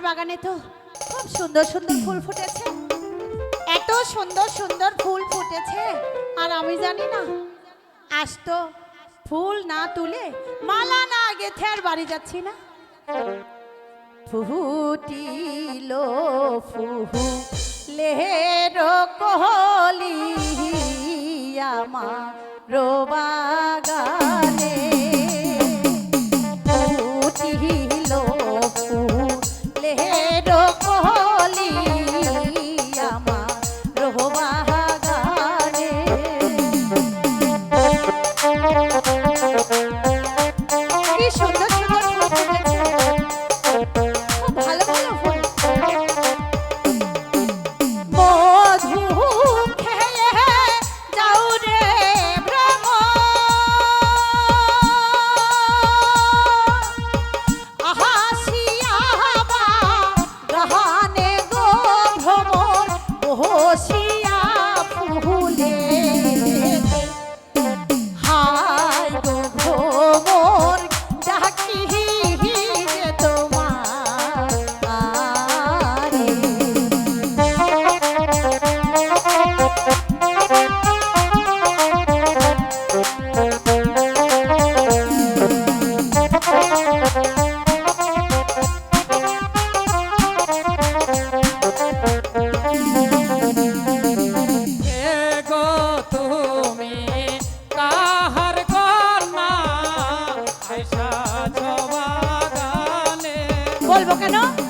আমার বাগানে তো খুব সুন্দর সুন্দর ফুল ফুটেছে। এত সুন্দর সুন্দর ফুল ফুটেছে। আর আমি জানি না, আজ তো ফুল না তুলে মালা না গেথে আর বাড়ি যাচ্ছি না। ফুটিল ফুহু লেহের কহলি আমার বাগানে polvo, ¿qué?